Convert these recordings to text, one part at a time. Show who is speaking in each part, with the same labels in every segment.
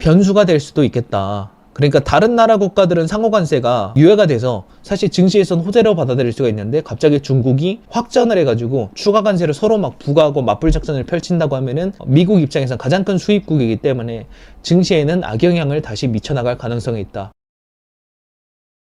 Speaker 1: 변수가 될 수도 있겠다. 그러니까 다른 나라 국가들은 상호 관세가 유예가 돼서 사실 증시에서는 호재로 받아들일 수가 있는데 갑자기 중국이 확전을 해가지고 추가 관세를 서로 막 부과하고 맞불 작전을 펼친다고 하면은 미국 입장에서는 가장 큰 수입국이기 때문에 증시에는 악영향을 다시 미쳐나갈 가능성이 있다.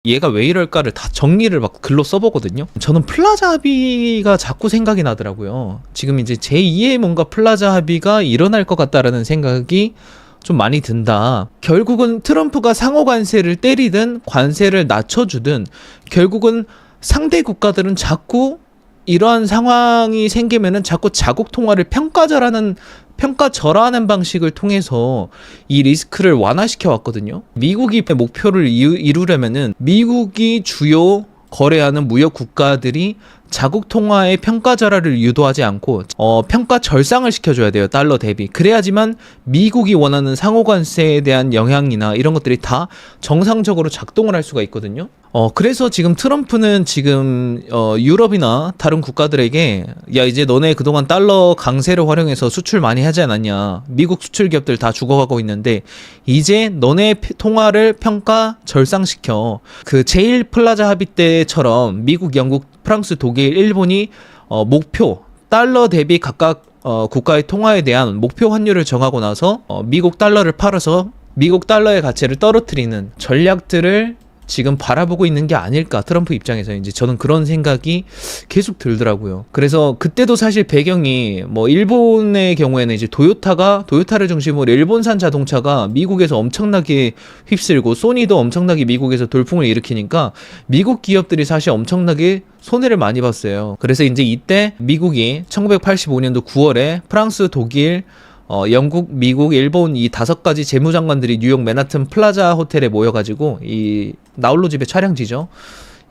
Speaker 1: 얘가 왜 이럴까를 다 정리를 막 글로 써보거든요. 저는 플라자 합의가 자꾸 생각이 나더라고요. 지금 이제 제2의 뭔가 플라자 합의가 일어날 것 같다라는 생각이 좀 많이 든다. 결국은 트럼프가 상호 관세를 때리든 관세를 낮춰주든 결국은 상대 국가들은 자꾸 이러한 상황이 생기면은 자꾸 자국 통화를 평가절하는 평가절하는 방식을 통해서 이 리스크를 완화시켜 왔거든요. 미국이 목표를 이루- 이루려면은 미국이 주요 거래하는 무역 국가들이 자국 통화의 평가 절하를 유도하지 않고 어, 평가 절상을 시켜줘야 돼요 달러 대비. 그래야지만 미국이 원하는 상호 관세에 대한 영향이나 이런 것들이 다 정상적으로 작동을 할 수가 있거든요. 어 그래서 지금 트럼프는 지금 어 유럽이나 다른 국가들에게 야 이제 너네 그동안 달러 강세를 활용해서 수출 많이 하지 않았냐. 미국 수출 기업들 다 죽어가고 있는데 이제 너네 피- 통화를 평가 절상시켜. 그 제일 플라자 합의 때처럼 미국 영국 프랑스 독일 일본이 어 목표 달러 대비 각각 어, 국가의 통화에 대한 목표 환율을 정하고 나서 어, 미국 달러를 팔아서 미국 달러의 가치를 떨어뜨리는 전략들을 지금 바라보고 있는 게 아닐까 트럼프 입장에서 이제 저는 그런 생각이 계속 들더라고요. 그래서 그때도 사실 배경이 뭐 일본의 경우에는 이제 도요타가 도요타를 중심으로 일본산 자동차가 미국에서 엄청나게 휩쓸고 소니도 엄청나게 미국에서 돌풍을 일으키니까 미국 기업들이 사실 엄청나게 손해를 많이 봤어요. 그래서 이제 이때 미국이 1985년도 9월에 프랑스, 독일, 어, 영국, 미국, 일본 이 다섯 가지 재무장관들이 뉴욕 맨하튼 플라자 호텔에 모여가지고 이 나홀로 집의 촬영지죠.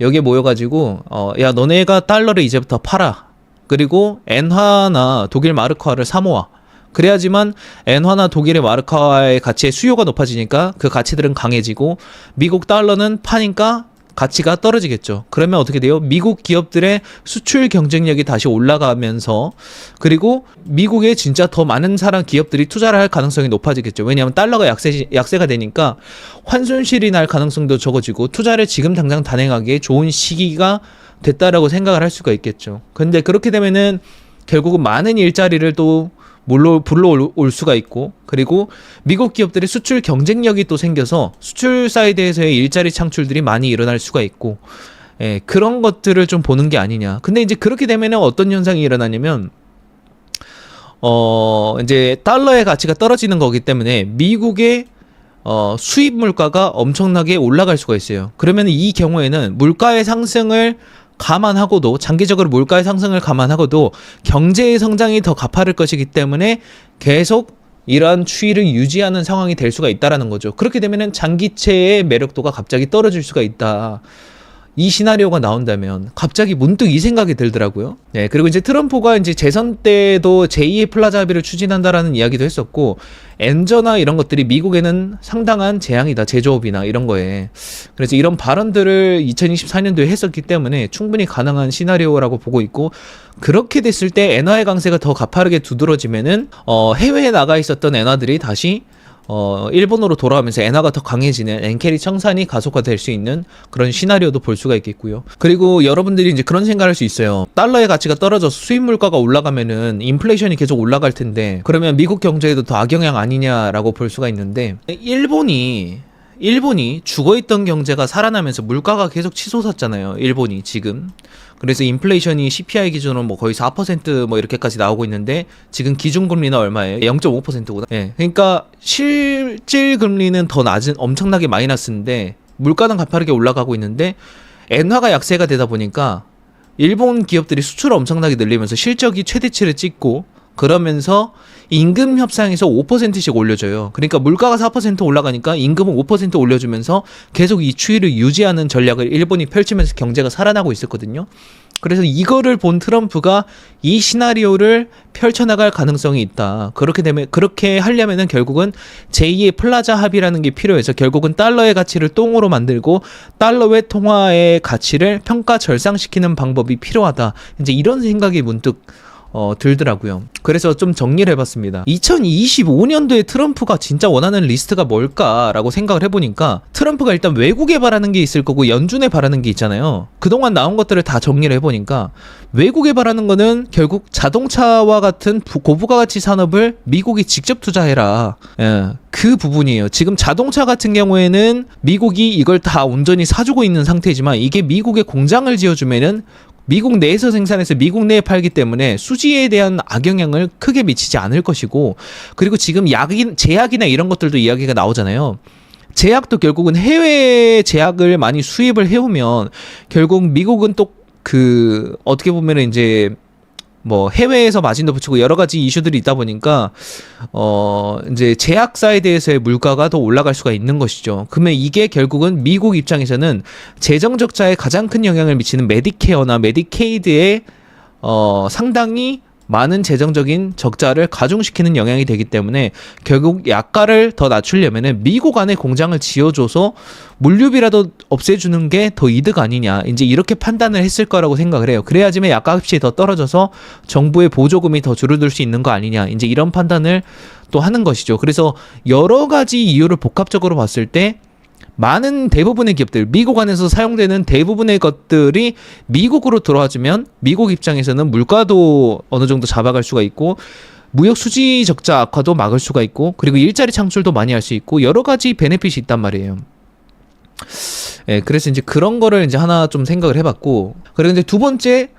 Speaker 1: 여기에 모여가지고 어, 야 너네가 달러를 이제부터 팔아. 그리고 엔화나 독일 마르크화를 사모아. 그래야지만 엔화나 독일의 마르크화의 가치의 수요가 높아지니까 그 가치들은 강해지고 미국 달러는 파니까 가치가 떨어지겠죠. 그러면 어떻게 돼요? 미국 기업들의 수출 경쟁력이 다시 올라가면서 그리고 미국에 진짜 더 많은 사람 기업들이 투자를 할 가능성이 높아지겠죠. 왜냐하면 달러가 약세 약세가 되니까 환순실이 날 가능성도 적어지고 투자를 지금 당장 단행하기에 좋은 시기가 됐다라고 생각을 할 수가 있겠죠. 근데 그렇게 되면은 결국은 많은 일자리를 또 물로 불러올 수가 있고 그리고 미국 기업들의 수출 경쟁력이 또 생겨서 수출 사이드에서의 일자리 창출들이 많이 일어날 수가 있고 예, 그런 것들을 좀 보는 게 아니냐. 근데 이제 그렇게 되면은 어떤 현상이 일어나냐면 어 이제 달러의 가치가 떨어지는 거기 때문에 미국의 어 수입 물가가 엄청나게 올라갈 수가 있어요. 그러면 이 경우에는 물가의 상승을 감안하고도 장기적으로 물가의 상승을 감안하고도 경제의 성장이 더 가파를 것이기 때문에 계속 이러한 추이를 유지하는 상황이 될 수가 있다라는 거죠. 그렇게 되면은 장기채의 매력도가 갑자기 떨어질 수가 있다. 이 시나리오가 나온다면 갑자기 문득 이 생각이 들더라고요. 네, 그리고 이제 트럼프가 이제 재선 때도 제2의 플라자 합의를 추진한다라는 이야기도 했었고 엔저나 이런 것들이 미국에는 상당한 재앙이다. 제조업이나 이런 거에. 그래서 이런 발언들을 2024년도에 했었기 때문에 충분히 가능한 시나리오라고 보고 있고 그렇게 됐을 때 엔화의 강세가 더 가파르게 두드러지면은 어 해외에 나가 있었던 엔화들이 다시 어, 일본으로 돌아오면서 엔화가 더 강해지는 엔캐리 청산이 가속화될 수 있는 그런 시나리오도 볼 수가 있겠고요. 그리고 여러분들이 이제 그런 생각할 수 있어요. 달러의 가치가 떨어져서 수입 물가가 올라가면은 인플레이션이 계속 올라갈 텐데 그러면 미국 경제에도 더 악영향 아니냐라고 볼 수가 있는데 일본이 일본이 죽어있던 경제가 살아나면서 물가가 계속 치솟았잖아요. 일본이 지금. 그래서 인플레이션이 CPI 기준으로 뭐 거의 4%뭐 이렇게까지 나오고 있는데 지금 기준금리는 얼마예요? 0.5%구나. 예. 그러니까 실질 금리는 더 낮은 엄청나게 마이너스인데 물가는 가파르게 올라가고 있는데 엔화가 약세가 되다 보니까 일본 기업들이 수출을 엄청나게 늘리면서 실적이 최대치를 찍고 그러면서 임금 협상에서 5%씩 올려줘요. 그러니까 물가가 4% 올라가니까 임금은 5% 올려주면서 계속 이 추이를 유지하는 전략을 일본이 펼치면서 경제가 살아나고 있었거든요. 그래서 이거를 본 트럼프가 이 시나리오를 펼쳐나갈 가능성이 있다. 그렇게 되면 그렇게 하려면은 결국은 제2의 플라자 합의라는 게 필요해서 결국은 달러의 가치를 똥으로 만들고 달러의 통화의 가치를 평가 절상시키는 방법이 필요하다. 이제 이런 생각이 문득 어, 들더라고요. 그래서 좀 정리를 해봤습니다. 2025년도에 트럼프가 진짜 원하는 리스트가 뭘까라고 생각을 해보니까 트럼프가 일단 외국에 바라는 게 있을 거고 연준에 바라는 게 있잖아요. 그동안 나온 것들을 다 정리를 해보니까 외국에 바라는 거는 결국 자동차와 같은 부- 고부가가치 산업을 미국이 직접 투자해라. 예, 그 부분이에요. 지금 자동차 같은 경우에는 미국이 이걸 다 온전히 사주고 있는 상태지만 이게 미국에 공장을 지어주면은 미국 내에서 생산해서 미국 내에 팔기 때문에 수지에 대한 악영향을 크게 미치지 않을 것이고 그리고 지금 약인 제약이나 이런 것들도 이야기가 나오잖아요. 제약도 결국은 해외 제약을 많이 수입을 해오면 결국 미국은 또 그 어떻게 보면은 이제 뭐 해외에서 마진도 붙이고 여러 가지 이슈들이 있다 보니까 어 이제 제약사에 대해서의 물가가 더 올라갈 수가 있는 것이죠. 그러면 이게 결국은 미국 입장에서는 재정 적자에 가장 큰 영향을 미치는 메디케어나 메디케이드에 어 상당히 많은 재정적인 적자를 가중시키는 영향이 되기 때문에 결국 약가를 더 낮추려면은 미국 안에 공장을 지어줘서 물류비라도 없애주는 게 더 이득 아니냐 이제 이렇게 판단을 했을 거라고 생각을 해요. 그래야지만 약가값이 더 떨어져서 정부의 보조금이 더 줄어들 수 있는 거 아니냐 이제 이런 판단을 또 하는 것이죠. 그래서 여러 가지 이유를 복합적으로 봤을 때 많은 대부분의 기업들, 미국 안에서 사용되는 대부분의 것들이 미국으로 들어와주면 미국 입장에서는 물가도 어느 정도 잡아갈 수가 있고 무역 수지 적자 악화도 막을 수가 있고 그리고 일자리 창출도 많이 할 수 있고 여러 가지 베네핏이 있단 말이에요. 예, 그래서 이제 그런 거를 이제 하나 좀 생각을 해봤고 그리고 이제 두 번째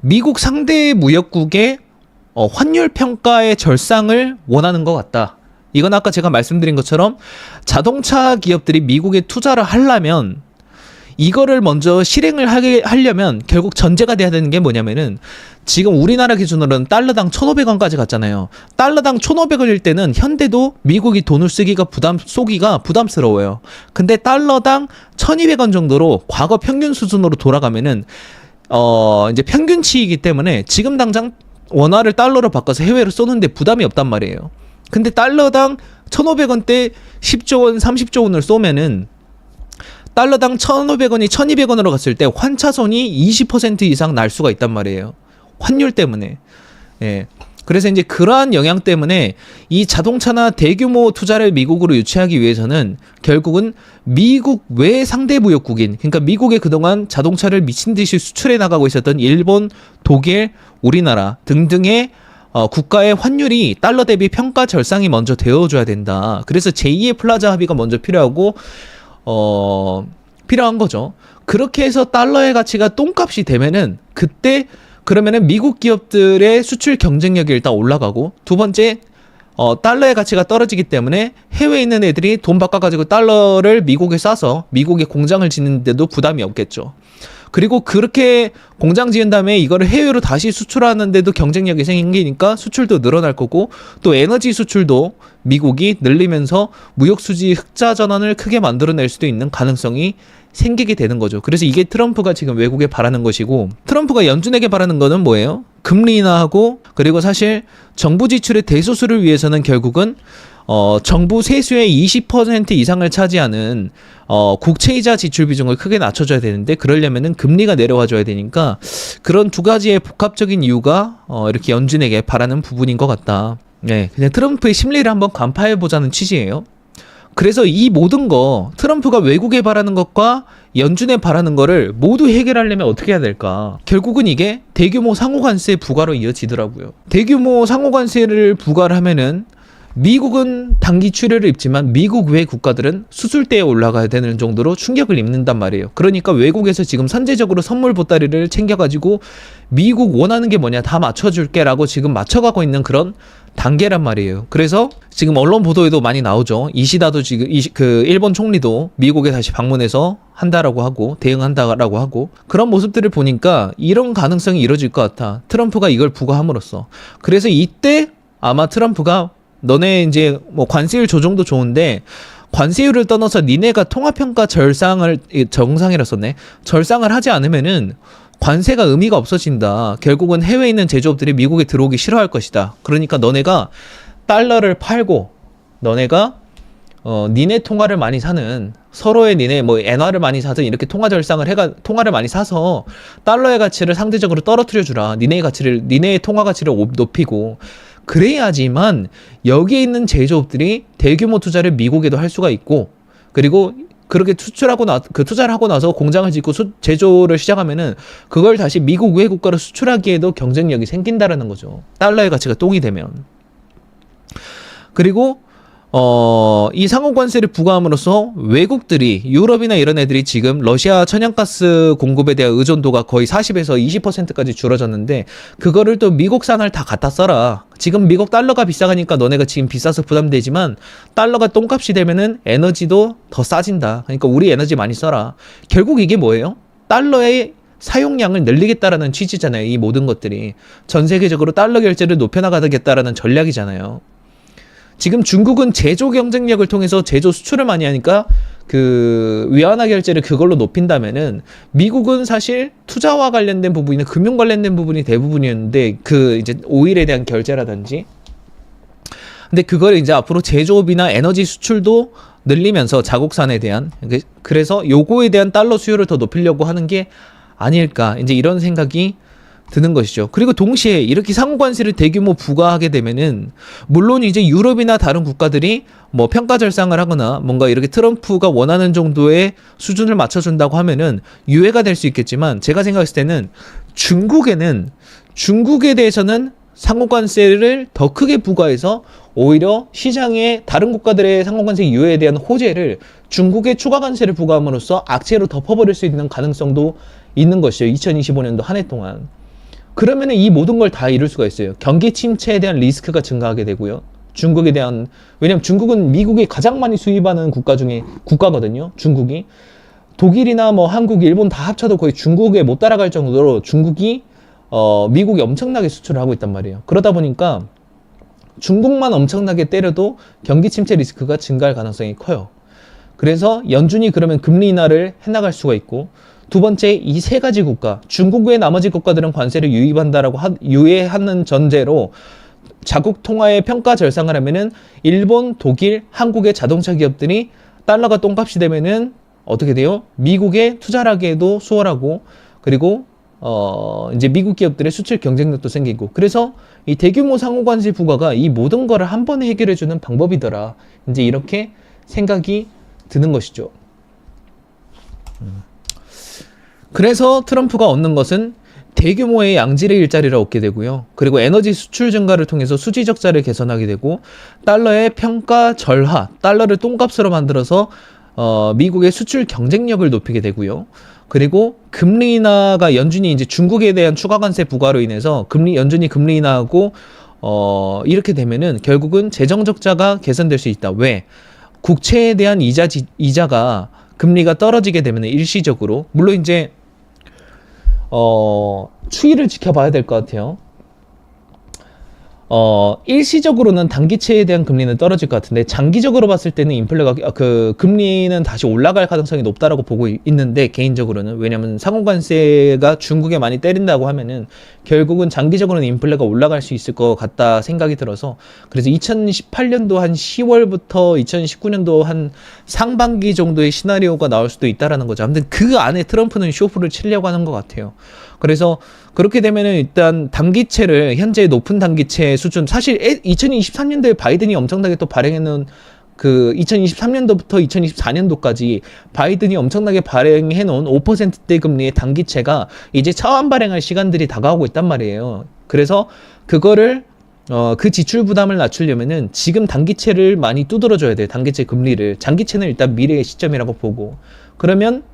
Speaker 1: 미국 상대 무역국의 어, 환율 평가의 절상을 원하는 것 같다. 이건 아까 제가 말씀드린 것처럼 자동차 기업들이 미국에 투자를 하려면 이거를 먼저 실행을 하게 하려면 결국 전제가 돼야 되는 게 뭐냐면은 지금 우리나라 기준으로는 달러당 1,500원까지 갔잖아요. 달러당 1,500원일 때는 현대도 미국이 돈을 쓰기가 부담 쏘기가 부담스러워요. 근데 달러당 1,200원 정도로 과거 평균 수준으로 돌아가면은 어 이제 평균치이기 때문에 지금 당장 원화를 달러로 바꿔서 해외로 쏘는데 부담이 없단 말이에요. 근데 달러당 1,500원대 10조 원, 30조 원을 쏘면은 달러당 1,500원이 1,200원으로 갔을 때 환차손이 20% 이상 날 수가 있단 말이에요. 환율 때문에. 예. 그래서 이제 그러한 영향 때문에 이 자동차나 대규모 투자를 미국으로 유치하기 위해서는 결국은 미국 외 상대 무역국인 그러니까 미국에 그동안 자동차를 미친 듯이 수출해 나가고 있었던 일본, 독일, 우리나라 등등의 어, 국가의 환율이 달러 대비 평가 절상이 먼저 되어줘야 된다. 그래서 제2의 플라자 합의가 먼저 필요하고 어, 필요한 거죠. 그렇게 해서 달러의 가치가 똥값이 되면은 그때 그러면은 미국 기업들의 수출 경쟁력이 일단 올라가고 두 번째 어, 달러의 가치가 떨어지기 때문에 해외에 있는 애들이 돈 바꿔가지고 달러를 미국에 싸서 미국에 공장을 짓는데도 부담이 없겠죠. 그리고 그렇게 공장 지은 다음에 이거를 해외로 다시 수출하는데도 경쟁력이 생기니까 수출도 늘어날 거고 또 에너지 수출도 미국이 늘리면서 무역 수지 흑자 전환을 크게 만들어낼 수도 있는 가능성이 생기게 되는 거죠. 그래서 이게 트럼프가 지금 외국에 바라는 것이고 트럼프가 연준에게 바라는 거는 뭐예요? 금리 인하하고 그리고 사실 정부 지출의 대소수를 위해서는 결국은 어, 정부 세수의 20% 이상을 차지하는 어, 국채이자 지출 비중을 크게 낮춰줘야 되는데 그러려면은 금리가 내려와 줘야 되니까 그런 두 가지의 복합적인 이유가 어, 이렇게 연준에게 바라는 부분인 것 같다. 네, 그냥 트럼프의 심리를 한번 간파해 보자는 취지예요. 그래서 이 모든 거 트럼프가 외국에 바라는 것과 연준에 바라는 거를 모두 해결하려면 어떻게 해야 될까? 결국은 이게 대규모 상호관세 부과로 이어지더라고요. 대규모 상호관세를 부과를 하면은 미국은 단기 출혈을 입지만 미국 외 국가들은 수술대에 올라가야 되는 정도로 충격을 입는단 말이에요. 그러니까 외국에서 지금 선제적으로 선물 보따리를 챙겨가지고 미국 원하는 게 뭐냐 다 맞춰줄게라고 지금 맞춰가고 있는 그런 단계란 말이에요. 그래서 지금 언론 보도에도 많이 나오죠. 이시다도 지금 이, 그 일본 총리도 미국에 다시 방문해서 한다라고 하고 대응한다라고 하고 그런 모습들을 보니까 이런 가능성이 이뤄질 것 같아. 트럼프가 이걸 부과함으로써. 그래서 이때 아마 트럼프가 너네 이제 뭐 관세율 조정도 좋은데 관세율을 떠나서 니네가 통화평가 절상을 이, 정상이라 썼네. 절상을 하지 않으면은 관세가 의미가 없어진다. 결국은 해외에 있는 제조업들이 미국에 들어오기 싫어할 것이다. 그러니까 너네가 달러를 팔고 너네가 어, 니네 통화를 많이 사는 서로의 니네 뭐 엔화를 많이 사든 이렇게 통화 절상을 해가 통화를 많이 사서 달러의 가치를 상대적으로 떨어뜨려 주라. 니네의 가치를 니네의 통화 가치를 오- 높이고 그래야지만 여기에 있는 제조업들이 대규모 투자를 미국에도 할 수가 있고 그리고 그렇게 수출하고 나 그 투자를 하고 나서 공장을 짓고 수, 제조를 시작하면은 그걸 다시 미국 외 국가로 수출하기에도 경쟁력이 생긴다라는 거죠. 달러의 가치가 똥이 되면. 그리고 어, 이 상호 관세를 부과함으로써 외국들이 유럽이나 이런 애들이 지금 러시아 천연가스 공급에 대한 의존도가 거의 40에서 20%까지 줄어졌는데 그거를 또 미국산을 다 갖다 써라. 지금 미국 달러가 비싸가니까 너네가 지금 비싸서 부담되지만 달러가 똥값이 되면은 에너지도 더 싸진다. 그러니까 우리 에너지 많이 써라. 결국 이게 뭐예요? 달러의 사용량을 늘리겠다라는 취지잖아요. 이 모든 것들이 전 세계적으로 달러 결제를 높여나가겠다라는 전략이잖아요. 지금 중국은 제조 경쟁력을 통해서 제조 수출을 많이 하니까 그 위안화 결제를 그걸로 높인다면은 미국은 사실 투자와 관련된 부분이나 금융 관련된 부분이 대부분이었는데 그 이제 오일에 대한 결제라든지. 근데 그걸 이제 앞으로 제조업이나 에너지 수출도 늘리면서 자국산에 대한 그- 그래서 요거에 대한 달러 수요를 더 높이려고 하는 게 아닐까. 이제 이런 생각이 드는 것이죠. 그리고 동시에 이렇게 상호관세를 대규모 부과하게 되면은 물론 이제 유럽이나 다른 국가들이 뭐 평가 절상을 하거나 뭔가 이렇게 트럼프가 원하는 정도의 수준을 맞춰준다고 하면은 유예가 될 수 있겠지만 제가 생각했을 때는 중국에는 중국에 대해서는 상호관세를 더 크게 부과해서 오히려 시장의 다른 국가들의 상호관세 유예에 대한 호재를 중국의 추가 관세를 부과함으로써 악재로 덮어버릴 수 있는 가능성도 있는 것이죠. 2025년도 한 해 동안. 그러면은 이 모든 걸 다 이룰 수가 있어요. 경기 침체에 대한 리스크가 증가하게 되고요. 중국에 대한 왜냐면 중국은 미국이 가장 많이 수입하는 국가 중에 국가거든요. 중국이 독일이나 뭐 한국, 일본 다 합쳐도 거의 중국에 못 따라갈 정도로 중국이 어 미국이 엄청나게 수출을 하고 있단 말이에요. 그러다 보니까 중국만 엄청나게 때려도 경기 침체 리스크가 증가할 가능성이 커요. 그래서 연준이 그러면 금리 인하를 해나갈 수가 있고 두 번째 이 세 가지 국가 중국 외 나머지 국가들은 관세를 유입한다라고 하, 유예하는 전제로 자국 통화의 평가 절상을 하면은 일본, 독일, 한국의 자동차 기업들이 달러가 똥값이 되면은 어떻게 돼요? 미국에 투자를 하기에도 수월하고 그리고 어 이제 미국 기업들의 수출 경쟁력도 생기고 그래서 이 대규모 상호 관세 부과가 이 모든 거를 한 번에 해결해 주는 방법이더라. 이제 이렇게 생각이 드는 것이죠. 그래서 트럼프가 얻는 것은 대규모의 양질의 일자리를 얻게 되고요. 그리고 에너지 수출 증가를 통해서 수지 적자를 개선하게 되고 달러의 평가 절하, 달러를 똥값으로 만들어서 어, 미국의 수출 경쟁력을 높이게 되고요. 그리고 금리 인하가 연준이 이제 중국에 대한 추가 관세 부과로 인해서 금리 연준이 금리 인하하고 어, 이렇게 되면은 결국은 재정 적자가 개선될 수 있다. 왜? 국채에 대한 이자 지, 이자가 금리가 떨어지게 되면 일시적으로 물론 이제 어, 추이를 지켜봐야 될 것 같아요. 어, 일시적으로는 단기채에 대한 금리는 떨어질 것 같은데 장기적으로 봤을 때는 인플레가 아, 그 금리는 다시 올라갈 가능성이 높다라고 보고 이- 있는데 개인적으로는 왜냐면 상호관세가 중국에 많이 때린다고 하면은 결국은 장기적으로는 인플레가 올라갈 수 있을 것 같다 생각이 들어서 그래서 2018년도 한 10월부터 2019년도 한 상반기 정도의 시나리오가 나올 수도 있다라는 거죠. 아무튼 그 안에 트럼프는 쇼프를 치려고 하는 것 같아요. 그래서 그렇게 되면은 일단 단기채를 현재 높은 단기채 수준 사실 2023년도에 바이든이 엄청나게 또 발행해놓은 그 2023년도부터 2024년도까지 바이든이 엄청나게 발행해 놓은 5%대 금리의 단기채가 이제 차환 발행할 시간들이 다가오고 있단 말이에요. 그래서 그거를 어, 그 지출 부담을 낮추려면은 지금 단기채를 많이 두드려 줘야 돼요. 단기채 금리를. 장기채는 일단 미래의 시점이라고 보고. 그러면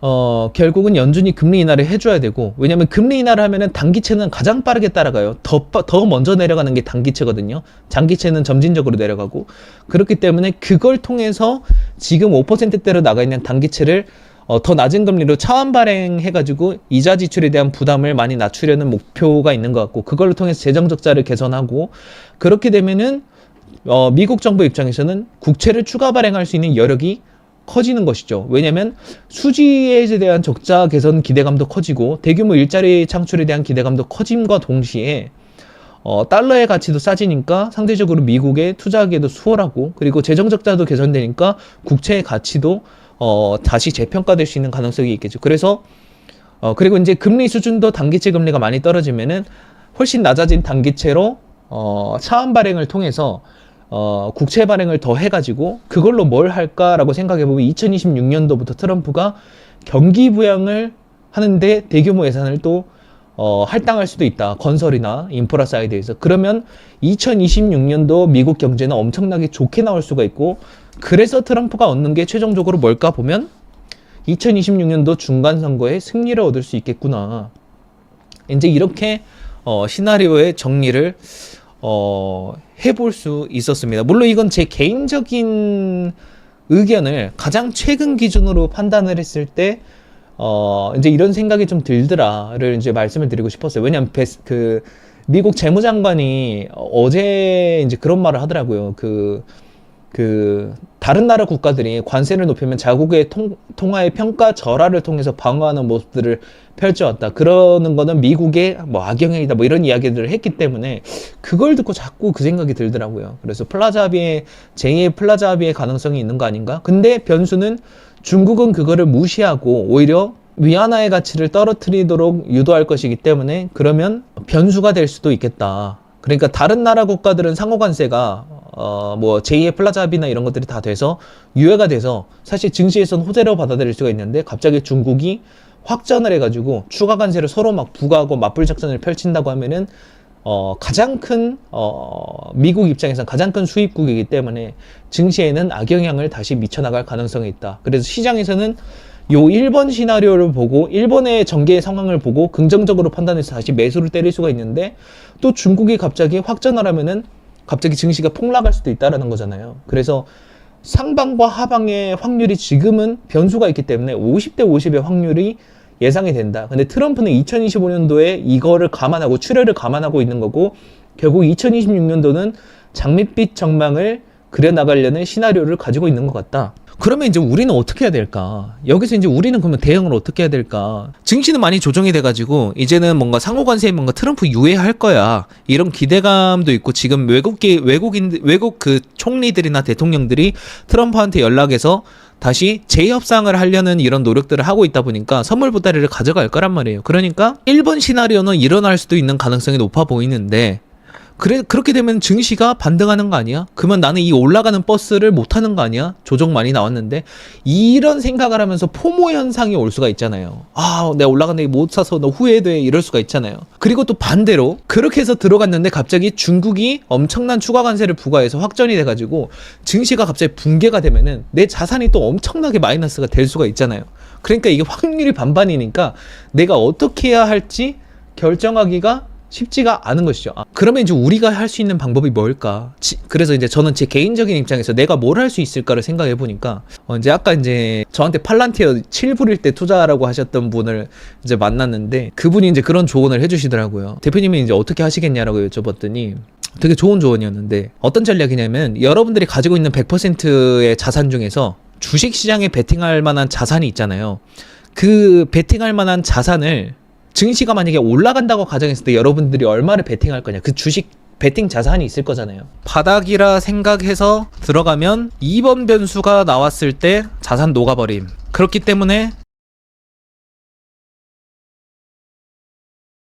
Speaker 1: 어, 결국은 연준이 금리 인하를 해줘야 되고, 왜냐면 금리 인하를 하면은 단기채는 가장 빠르게 따라가요. 더, 빠- 더 먼저 내려가는 게 단기채거든요. 장기채는 점진적으로 내려가고. 그렇기 때문에 그걸 통해서 지금 5%대로 나가 있는 단기채를 어, 더 낮은 금리로 차환 발행해가지고 이자 지출에 대한 부담을 많이 낮추려는 목표가 있는 것 같고, 그걸 통해서 재정 적자를 개선하고, 그렇게 되면은 어, 미국 정부 입장에서는 국채를 추가 발행할 수 있는 여력이 커지는 것이죠. 왜냐하면 수지에 대한 적자 개선 기대감도 커지고 대규모 일자리 창출에 대한 기대감도 커짐과 동시에 어, 달러의 가치도 싸지니까 상대적으로 미국에 투자하기에도 수월하고 그리고 재정 적자도 개선되니까 국채의 가치도 어, 다시 재평가될 수 있는 가능성이 있겠죠. 그래서 어, 그리고 이제 금리 수준도 단기채 금리가 많이 떨어지면은 훨씬 낮아진 단기채로 어, 차환 발행을 통해서 어, 국채 발행을 더 해가지고 그걸로 뭘 할까라고 생각해보면 2026년도부터 트럼프가 경기 부양을 하는데 대규모 예산을 또 어, 할당할 수도 있다. 건설이나 인프라 사이드에서. 그러면 2026년도 미국 경제는 엄청나게 좋게 나올 수가 있고 그래서 트럼프가 얻는 게 최종적으로 뭘까 보면 2026년도 중간 선거에 승리를 얻을 수 있겠구나. 이제 이렇게 어, 시나리오의 정리를 어, 해볼 수 있었습니다. 물론 이건 제 개인적인 의견을 가장 최근 기준으로 판단을 했을 때 어, 이제 이런 생각이 좀 들더라를 이제 말씀을 드리고 싶었어요. 왜냐면 베스, 그 미국 재무장관이 어제 이제 그런 말을 하더라고요. 그, 그, 다른 나라 국가들이 관세를 높이면 자국의 통, 통화의 평가 절하를 통해서 방어하는 모습들을 펼쳐왔다. 그러는 거는 미국의 뭐 악영향이다. 뭐 이런 이야기들을 했기 때문에 그걸 듣고 자꾸 그 생각이 들더라고요. 그래서 플라자 합의의, 제2의 플라자 합의의 가능성이 있는 거 아닌가? 근데 변수는 중국은 그거를 무시하고 오히려 위안화의 가치를 떨어뜨리도록 유도할 것이기 때문에 그러면 변수가 될 수도 있겠다. 그러니까 다른 나라 국가들은 상호관세가 어 뭐 제2의 플라자 합의나 이런 것들이 다 돼서 유예가 돼서 사실 증시에서는 호재로 받아들일 수가 있는데 갑자기 중국이 확전을 해가지고 추가 관세를 서로 막 부과하고 맞불 작전을 펼친다고 하면은 어, 가장 큰, 어, 미국 입장에서 가장 큰 수입국이기 때문에 증시에는 악영향을 다시 미쳐나갈 가능성이 있다. 그래서 시장에서는 요 1번 시나리오를 보고, 일본의 전개 상황을 보고 긍정적으로 판단해서 다시 매수를 때릴 수가 있는데, 또 중국이 갑자기 확전을 하면은 갑자기 증시가 폭락할 수도 있다라는 거잖아요. 그래서 상방과 하방의 확률이 지금은 변수가 있기 때문에 50대 50의 확률이 예상이 된다. 근데 트럼프는 2025년도에 이거를 감안하고 출혈을 감안하고 있는 거고 결국 2026년도는 장밋빛 전망을 그려나가려는 시나리오를 가지고 있는 것 같다. 그러면 이제 우리는 어떻게 해야 될까? 여기서 이제 우리는 그러면 대응을 어떻게 해야 될까? 증시는 많이 조정이 돼가지고 이제는 뭔가 상호관세에 뭔가 트럼프 유예할 거야 이런 기대감도 있고 지금 외국계 외국인 외국 그 총리들이나 대통령들이 트럼프한테 연락해서 다시 재협상을 하려는 이런 노력들을 하고 있다 보니까 선물 보따리를 가져갈 거란 말이에요. 그러니까 1번 시나리오는 일어날 수도 있는 가능성이 높아 보이는데 그래 그렇게 되면 증시가 반등하는 거 아니야? 그러면 나는 이 올라가는 버스를 못 타는 거 아니야? 조정 많이 나왔는데 이런 생각을 하면서 포모 현상이 올 수가 있잖아요. 아, 내가 올라갔는데 못 사서 너 후회돼 이럴 수가 있잖아요. 그리고 또 반대로 그렇게 해서 들어갔는데 갑자기 중국이 엄청난 추가 관세를 부과해서 확전이 돼 가지고 증시가 갑자기 붕괴가 되면은 내 자산이 또 엄청나게 마이너스가 될 수가 있잖아요. 그러니까 이게 확률이 반반이니까 내가 어떻게 해야 할지 결정하기가 쉽지가 않은 것이죠. 아, 그러면 이제 우리가 할 수 있는 방법이 뭘까? 지- 그래서 이제 저는 제 개인적인 입장에서 내가 뭘 할 수 있을까를 생각해 보니까 어, 이제 아까 이제 저한테 팔란티어 7불일 때 투자라고 하셨던 분을 이제 만났는데 그분이 이제 그런 조언을 해주시더라고요. 대표님이 이제 어떻게 하시겠냐라고 여쭤봤더니 되게 좋은 조언이었는데 어떤 전략이냐면 여러분들이 가지고 있는 100%의 자산 중에서 주식 시장에 베팅할 만한 자산이 있잖아요. 그 베팅할 만한 자산을 증시가 만약에 올라간다고 가정했을 때 여러분들이 얼마를 베팅할 거냐. 그 주식 베팅 자산이 있을 거잖아요. 바닥이라 생각해서 들어가면 2번 변수가 나왔을 때 자산 녹아버림. 그렇기 때문에